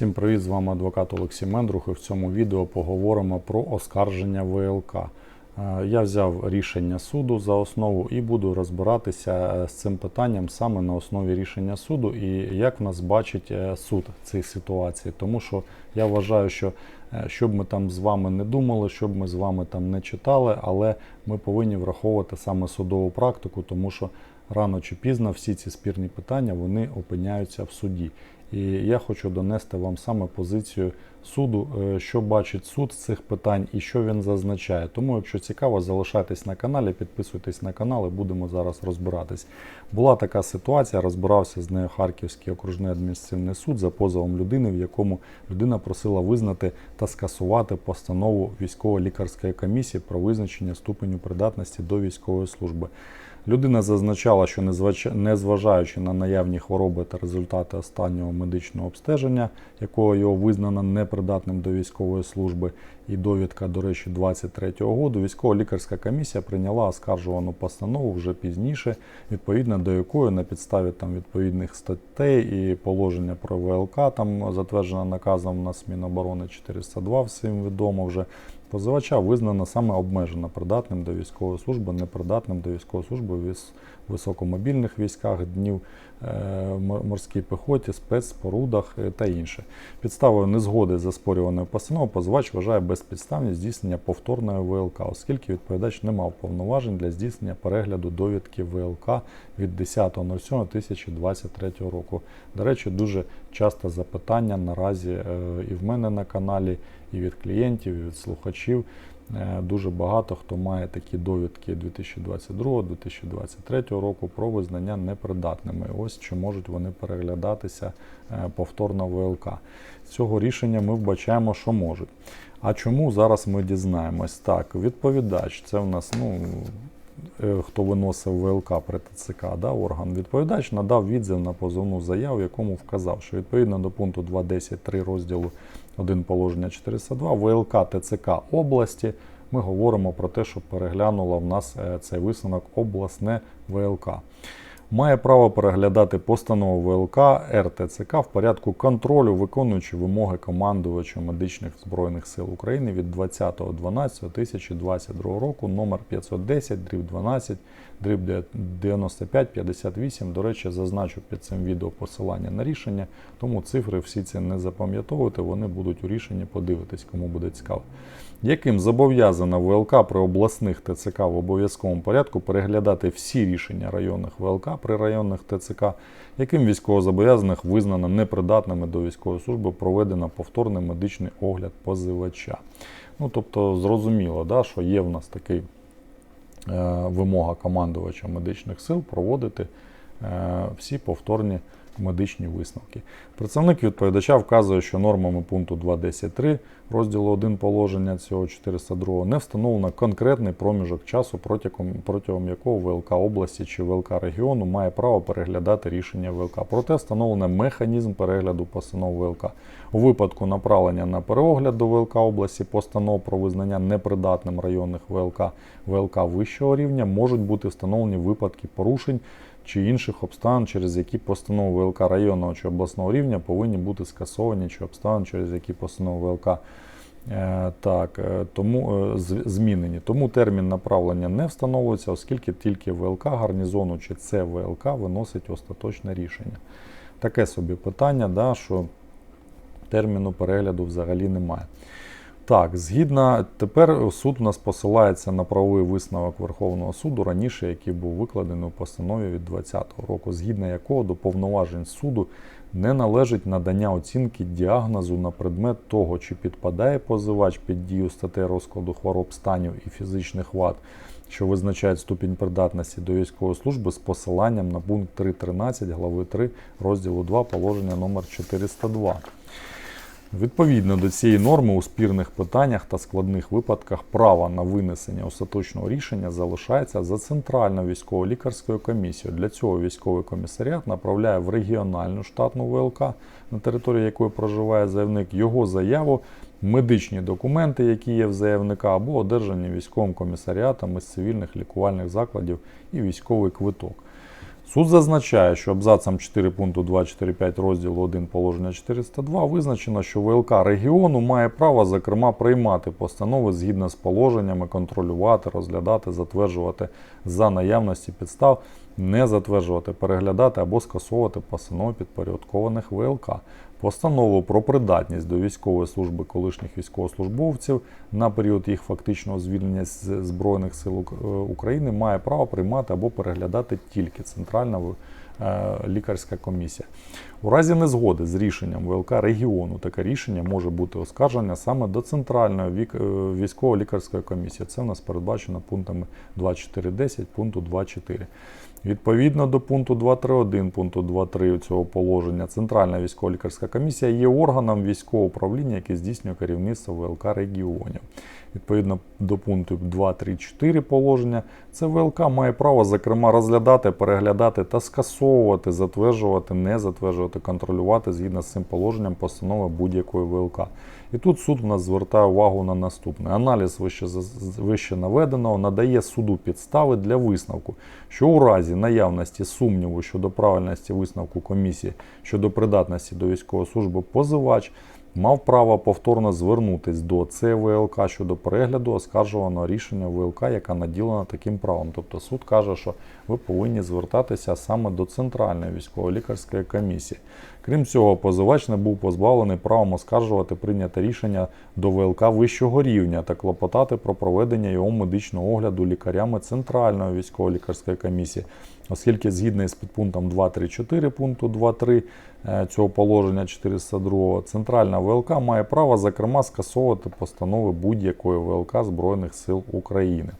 Всім привіт, з вами адвокат Олексій Мендрух і в цьому відео поговоримо про оскарження ВЛК. Е, Я взяв рішення суду за основу і буду розбиратися е, з цим питанням саме на основі рішення суду і як в нас бачить е, суд цих ситуацій. Тому що я вважаю, що щоб ми там з вами не думали, щоб ми з вами там не читали, але ми повинні враховувати саме судову практику, тому що рано чи пізно всі ці спірні питання вони опиняються в суді. І я хочу донести вам саме позицію суду, е, що бачить суд з цих питань і що він зазначає. Тому, якщо цікаво, залишайтесь на каналі, підписуйтесь на канал і будемо зараз розбиратись. Була така ситуація, розбирався з нею Харківський окружний адміністративний суд за позовом людини, в якому людина просила визнати та скасувати постанову військово-лікарської комісії про визначення ступеню придатності до військової служби. Людина зазначала, що незважаючи на наявні хвороби та результати останнього медичного обстеження, якого його визнано непридатним до військової служби, і довідка, до речі, 23-го году, військово-лікарська комісія прийняла оскаржувану постанову вже пізніше, відповідно до якої на підставі там відповідних статей і положення про ВЛК, там затверджено наказом на Міноборони 402, всім відомо вже. Позивача визнано саме обмежено придатним до військової служби, непридатним до військової служби в високомобільних військах, днів е, морській пехоті, спецспорудах е, та інше. Підставою незгоди з заспорюваною постановою позивач вважає безпідставність здійснення повторної ВЛК, оскільки відповідач не мав повноважень для здійснення перегляду довідки ВЛК від 10.07.2023 року. До речі, дуже часто запитання наразі е, і в мене на каналі, і від клієнтів, і від слухачів. Е, Дуже багато хто має такі довідки 2022-2023 року про визнання непридатними. Ось чи можуть вони переглядатися е, повторно ВЛК. З цього рішення ми вбачаємо, що можуть. А чому зараз ми дізнаємось? Так, відповідач, це в нас ну, е, хто виносив ВЛК при ТЦК, да, орган, відповідач надав відзив на позовну заяву, в якому вказав, що відповідно до пункту 2.10.3 розділу 1 положення 402 ВЛК ТЦК області ми говоримо про те, що переглянула в нас е, цей висновок обласне ВЛК. Має право переглядати постанову ВЛК РТЦК в порядку контролю, виконуючи вимоги командувача медичних збройних сил України від 20.12.2022 року номер 510 дріб 12 дріб 9558. До речі, зазначу під цим відео посилання на рішення, тому цифри всі ці не запам'ятовуйте, вони будуть у рішенні, подивитись, кому буде цікаво. Яким зобов'язана ВЛК при обласних ТЦК в обов'язковому порядку переглядати всі рішення районних ВЛК при районних ТЦК, яким військовозобов'язаних визнано непридатними до військової служби, проведено повторний медичний огляд позивача. Ну тобто зрозуміло, да, що є в нас такий вимога командувача медичних сил проводити е, всі повторні медичні висновки. Представник відповідача вказує, що нормами пункту 2.10.3 розділу 1 положення цього 402 не встановлено конкретний проміжок часу, протягом, протягом якого ВЛК області чи ВЛК регіону має право переглядати рішення ВЛК. Проте встановлено механізм перегляду постанов ВЛК. У випадку направлення на переогляд до ВЛК області постанов про визнання непридатним районних ВЛК ВЛК вищого рівня можуть бути встановлені випадки порушень чи інших обставин, через які постанови ВЛК районного чи обласного рівня повинні бути скасовані, чи обставин, через які постанови ВЛК е, так, е, тому е, змінені. Тому термін направлення не встановлюється, оскільки тільки ВЛК гарнізону чи ЦВЛК виносить остаточне рішення. Таке собі питання, да, що терміну перегляду взагалі немає. Так, згідно тепер суд у нас посилається на правовий висновок Верховного суду раніше, який був викладений у постанові від 2020 року, згідно якого до повноважень суду не належить надання оцінки діагнозу на предмет того, чи підпадає позивач під дію статей розкладу хвороб станів і фізичних вад, що визначають ступінь придатності до військової служби з посиланням на пункт 3.13 глави 3 розділу 2 положення номер 402. Відповідно до цієї норми у спірних питаннях та складних випадках право на винесення остаточного рішення залишається за Центральною військово-лікарською комісією. Для цього військовий комісаріат направляє в регіональну штатну ВЛК, на території якої проживає заявник, його заяву, медичні документи, які є в заявника, або одержані військовим комісаріатом із цивільних лікувальних закладів і військовий квиток. Суд зазначає, що абзацом 4 пункту 2.4.5 розділу 1 положення 402 визначено, що ВЛК регіону має право, зокрема, приймати постанови згідно з положеннями, контролювати, розглядати, затверджувати за наявності підстав, не затверджувати, переглядати або скасовувати постанови підпорядкованих ВЛК. Постанову про придатність до військової служби колишніх військовослужбовців на період їх фактичного звільнення з Збройних сил е, України має право приймати або переглядати тільки Центральна е, лікарська комісія. У разі незгоди з рішенням ВЛК регіону таке рішення може бути оскарження саме до Центральної е, військово-лікарської комісії. Це у нас передбачено пунктами 2.4.10 пункту 2.4. Відповідно до пункту 2.3.1 пункту 2.3 цього положення, Центральна військово-лікарська комісія є органом військового управління, який здійснює керівництво ВЛК регіонів. Відповідно до пункту 2.3.4 положення, це ВЛК має право, зокрема, розглядати, переглядати та скасовувати, затверджувати, не затверджувати, контролювати згідно з цим положенням постанови будь-якої ВЛК. І тут суд в нас звертає увагу на наступне. Аналіз вище, вище наведеного надає суду підстави для висновку, що у разі наявності сумніву щодо правильності висновку комісії щодо придатності до військової служби позивач мав право повторно звернутись до ЦВЛК щодо перегляду оскаржуваного рішення ВЛК, яка наділена таким правом. Тобто суд каже, що ви повинні звертатися саме до Центральної військово-лікарської комісії. Крім цього, позивач не був позбавлений правом оскаржувати прийняте рішення до ВЛК вищого рівня та клопотати про проведення його медичного огляду лікарями Центральної військово-лікарської комісії, оскільки згідно з підпунктом 2.3.4 пункту 2.3 е, цього положення 402 Центральна ВЛК має право, зокрема, скасовувати постанови будь-якої ВЛК Збройних сил України.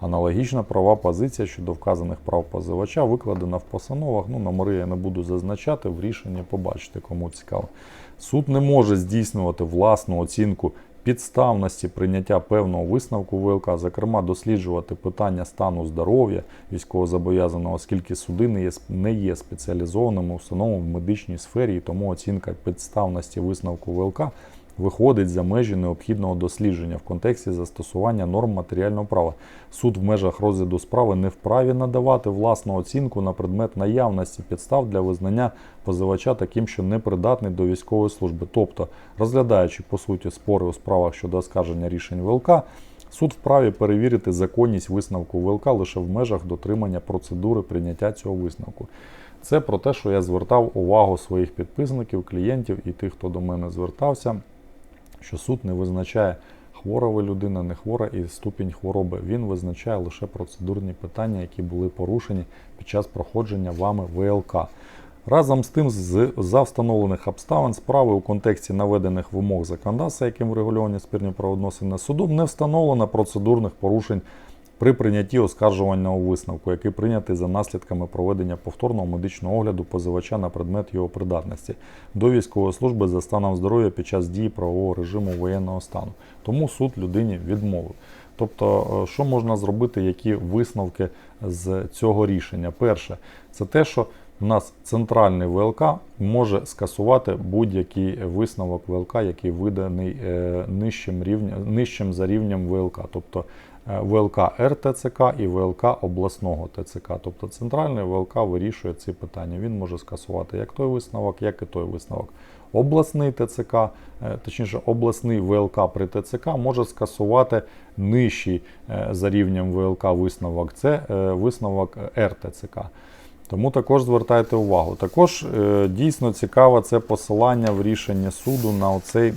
Аналогічна права позиція щодо вказаних прав позивача викладена в постановах. Ну, номери я не буду зазначати, в рішенні побачите, кому цікаво. Суд не може здійснювати власну оцінку підставності прийняття певного висновку ВЛК, зокрема, досліджувати питання стану здоров'я військовозобов'язаного, оскільки суди не є, не є спеціалізованими установами в медичній сфері, і тому оцінка підставності висновку ВЛК виходить за межі необхідного дослідження в контексті застосування норм матеріального права. Суд в межах розгляду справи не вправі надавати власну оцінку на предмет наявності підстав для визнання позивача таким, що непридатний до військової служби. Тобто, розглядаючи по суті спори у справах щодо оскарження рішень ВЛК, суд вправі перевірити законність висновку ВЛК лише в межах дотримання процедури прийняття цього висновку. Це про те, що я звертав увагу своїх підписників, клієнтів і тих, хто до мене звертався, що суд не визначає, хвора ви людина, не хвора і ступінь хвороби. Він визначає лише процедурні питання, які були порушені під час проходження вами ВЛК. Разом з тим, за встановлених обставин справи у контексті наведених вимог законодавства, яким врегульовані спірні правовідносини судом, не встановлено процедурних порушень при прийнятті оскаржувального висновку, який прийнятий за наслідками проведення повторного медичного огляду позивача на предмет його придатності до військової служби за станом здоров'я під час дії правового режиму воєнного стану. Тому суд людині відмовив. Тобто, е, що можна зробити, які висновки з цього рішення? Перше, це те, що у нас центральний ВЛК може скасувати будь-який висновок ВЛК, який виданий е, нижчим, рівня, нижчим за рівнем ВЛК, тобто е, ВЛК РТЦК і ВЛК обласного ТЦК. Тобто центральний ВЛК вирішує ці питання. Він може скасувати як той висновок, як і той висновок. Обласний ТЦК, е, точніше, обласний ВЛК при ТЦК може скасувати нижчий за рівнем ВЛК висновок. Це висновок РТЦК. Тому також звертайте увагу. Також е, дійсно цікаве це посилання в рішення суду на оцей.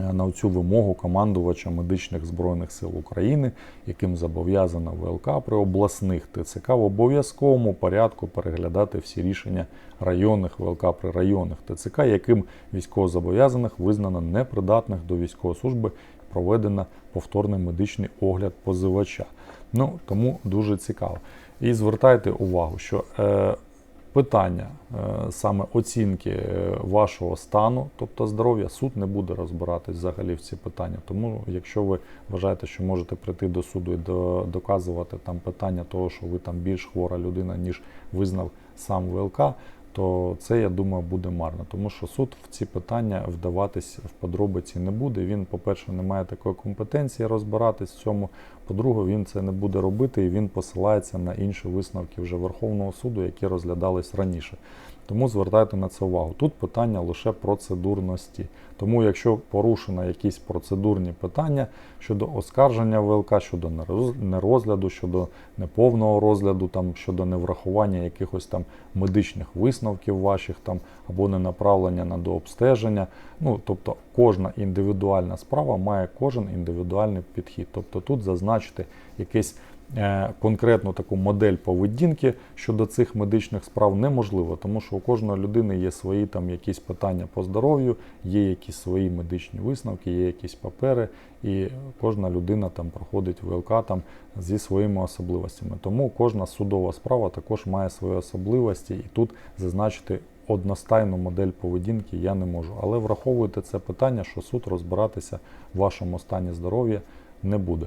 е, На цю вимогу командувача медичних збройних сил України, яким зобов'язана ВЛК при обласних ТЦК в обов'язковому порядку переглядати всі рішення районних ВЛК при районних ТЦК, яким військовозобов'язаних визнано непридатних до військової служби, проведено повторний медичний огляд позивача. Ну тому дуже цікаво. І звертайте увагу, що е, питання е, саме оцінки е, вашого стану, тобто здоров'я, суд не буде розбиратись взагалі в ці питання. Тому, якщо ви вважаєте, що можете прийти до суду і до, доказувати там питання того, що ви там більш хвора людина, ніж визнав сам ВЛК, то це, я думаю, буде марно. Тому що суд в ці питання вдаватись в подробиці не буде. Він, по-перше, не має такої компетенції розбиратись в цьому. По-друге, він це не буде робити і він посилається на інші висновки вже Верховного суду, які розглядались раніше. Тому звертайте на це увагу. Тут питання лише процедурності. Тому, якщо порушено якісь процедурні питання щодо оскарження ВЛК, щодо нероз- нерозгляду, щодо неповного розгляду, там щодо неврахування якихось там медичних висновків ваших там або не направлення на дообстеження. Ну тобто кожна індивідуальна справа має кожен індивідуальний підхід. Тобто тут зазначити якесь конкретну таку модель поведінки щодо цих медичних справ неможливо, тому що у кожної людини є свої там якісь питання по здоров'ю, є якісь свої медичні висновки, є якісь папери, і кожна людина там проходить ВЛК там зі своїми особливостями. Тому кожна судова справа також має свої особливості, і тут зазначити одностайну модель поведінки я не можу. Але враховуйте це питання, що суд розбиратися в вашому стані здоров'я не буде.